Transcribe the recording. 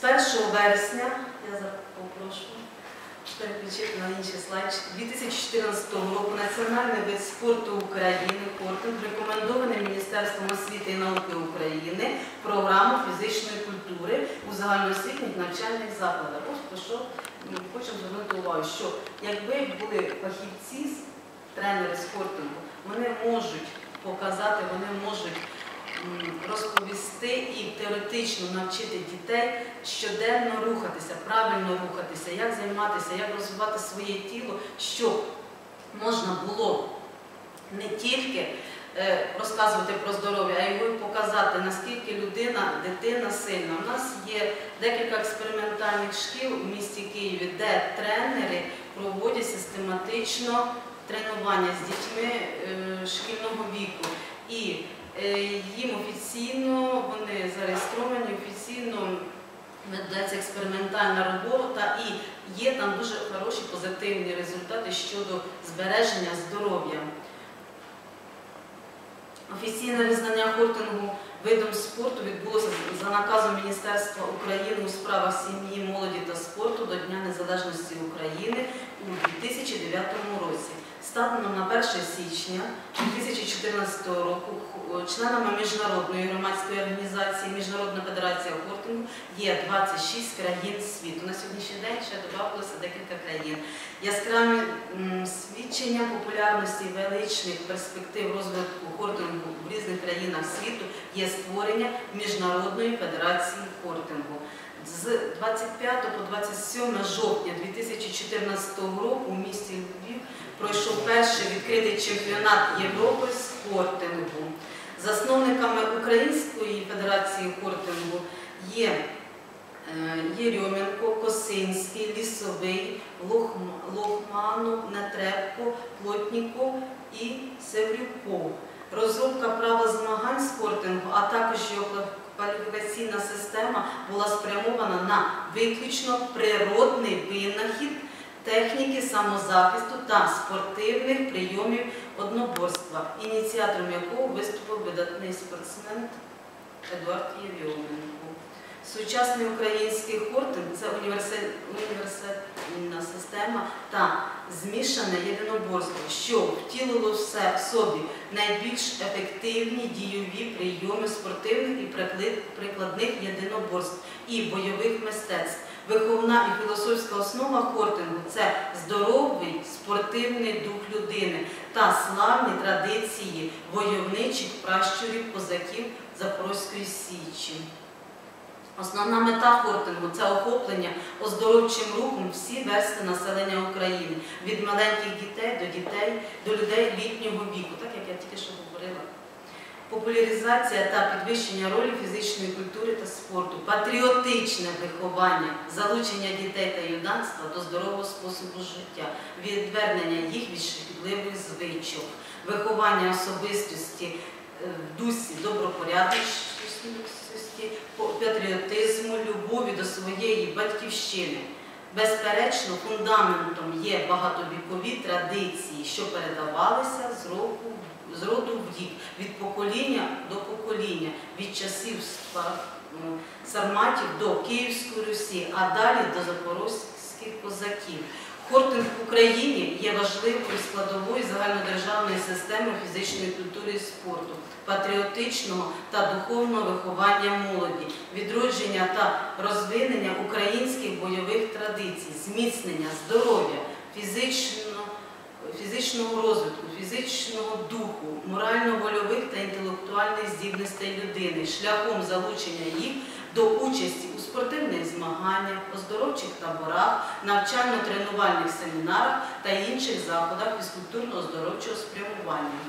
З 1 вересня, я попрошу переключити на інший слайд, 2014 року Національний вид спорту України «Кортинг» рекомендований Міністерством освіти і науки України програму фізичної культури у загальноосвітніх навчальних закладах. Ось про що хочемо звернути увагу, що якби були фахівці, тренери спортингу, вони можуть показати, вони можуть розповісти і теоретично навчити дітей щоденно рухатися, правильно рухатися, як займатися, як розвивати своє тіло, щоб можна було не тільки е, розказувати про здоров'я, а й показати, наскільки людина, дитина сильна. У нас є декілька експериментальних шкіл у місті Києві, де тренери проводять систематично тренування з дітьми е, шкільного віку. І їм офіційно, вони зареєстровані, офіційно ведеться експериментальна робота і є там дуже хороші позитивні результати щодо збереження здоров'я. Офіційне визнання хортингу видом спорту відбулося за наказом Міністерства України у справах сім'ї, молоді та спорту до Дня Незалежності України у 2009 році. Станом на 1 січня 2014 року членами міжнародної громадської організації Міжнародна федерація хортингу є 26 країн світу. На сьогоднішній день ще додавалося декілька країн. Яскравим м, свідченням популярності величних перспектив розвитку хортингу в різних країнах світу є створення Міжнародної федерації хортингу. З 25 по 27 жовтня 2014 року у місті Львів пройшов перший відкритий чемпіонат Європи з хортингу. Засновниками Української федерації хортингу є е, Єрьоменко, Косинський, Лісовий, Лохм- Лохманов, Нетребко, Плотніков і Севрюков. Розробка права змагань з а також його кваліфікаційна система була спрямована на виключно природний винахід техніки самозахисту та спортивних прийомів одноборства, ініціатором якого виступив видатний спортсмен Едуард Євіоменко. Сучасний український хортинг це універсальна система та змішане єдиноборство, що втілило в собі найбільш ефективні дійові прийоми спортивних і прикладних єдиноборств і бойових мистецтв. Виховна і філософська основа хортингу це здоровий спортивний дух людини та славні традиції войовничих пращурів козаків Запорозької Січі. Основна мета хортингу це охоплення оздоровчим рухом всі верстви населення України. Від маленьких дітей до дітей до людей літнього віку, так як я тільки що говорила. Популяризація та підвищення ролі фізичної культури та спорту, патріотичне виховання, залучення дітей та юнацтва до здорового способу життя, відвернення їх від шкідливих звичок, виховання особистості е, в дусі добропорядності, по- патріотизму, любові до своєї батьківщини. Безперечно, фундаментом є багатовікові традиції, що передавалися з року з роду в дік, від покоління до покоління, від часів сарматів до Київської Русі, а далі до запорозьких козаків. Хортинг в Україні є важливою складовою загальнодержавної системи фізичної культури і спорту, патріотичного та духовного виховання молоді, відродження та розвинення українських бойових традицій, зміцнення здоров'я, фізичного фізичного розвитку, фізичного духу, морально-вольових та інтелектуальних здібностей людини, шляхом залучення їх до участі у спортивних змаганнях, оздоровчих таборах, навчально-тренувальних семінарах та інших заходах фізкультурно-оздоровчого спрямування.